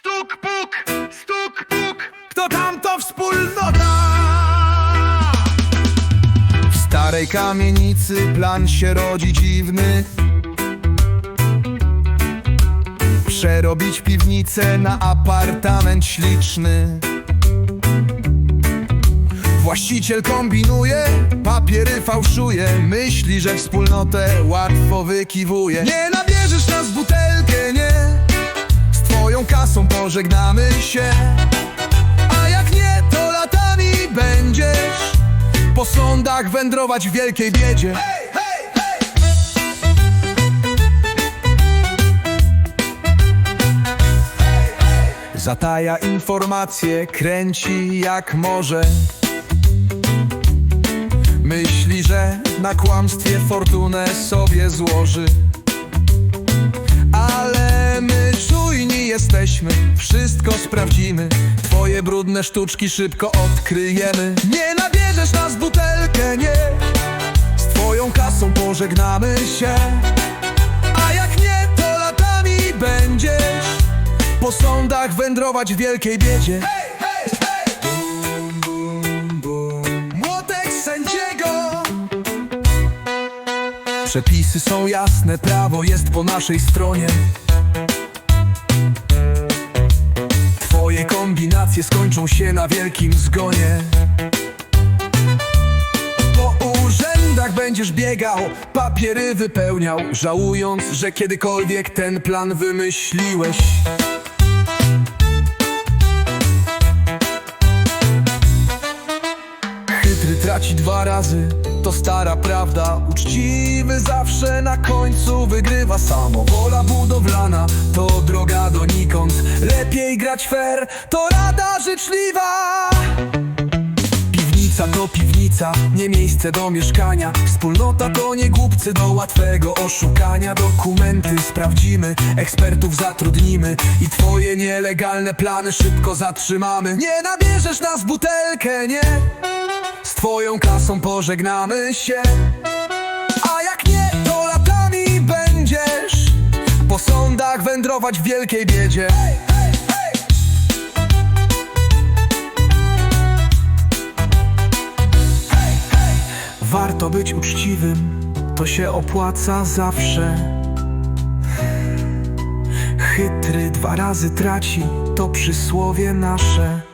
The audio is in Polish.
Stuk, puk, stuk, puk. Kto tam to wspólnota? W starej kamienicy plan się rodzi dziwny. Przerobić piwnicę na apartament śliczny. Właściciel kombinuje, papiery fałszuje. Myśli, że wspólnotę łatwo wykiwuje. Nie nabierzesz nas Z kasą pożegnamy się. A jak nie, to latami będziesz Po sądach wędrować w wielkiej biedzie. Zataja informacje, kręci jak może. Myśli, że na kłamstwie fortunę sobie złoży jesteśmy, wszystko sprawdzimy. Twoje brudne sztuczki szybko odkryjemy. Nie nabierzesz nas butelkę, nie. Z twoją kasą pożegnamy się. A jak nie, to latami będziesz Po sądach wędrować w wielkiej biedzie. Bum, bum, bum. Młotek sędziego. Przepisy są jasne, prawo jest po naszej stronie. Kombinacje skończą się na wielkim zgonie. Po urzędach będziesz biegał, papiery wypełniał, żałując, że kiedykolwiek ten plan wymyśliłeś. Chytry traci dwa razy, to stara prawda Uczciwy zawsze na końcu wygrywa Samowola budowlana, grać fair, to rada życzliwa. Piwnica to piwnica, nie miejsce do mieszkania. Wspólnota to nie głupcy do łatwego oszukania. Dokumenty sprawdzimy, ekspertów zatrudnimy I twoje nielegalne plany szybko zatrzymamy. Nie nabierzesz nas w butelkę, nie? Z twoją kasą pożegnamy się. A jak nie, to latami będziesz Po sądach wędrować w wielkiej biedzie Warto być uczciwym, to się opłaca zawsze. Chytry dwa razy traci, to przysłowie nasze.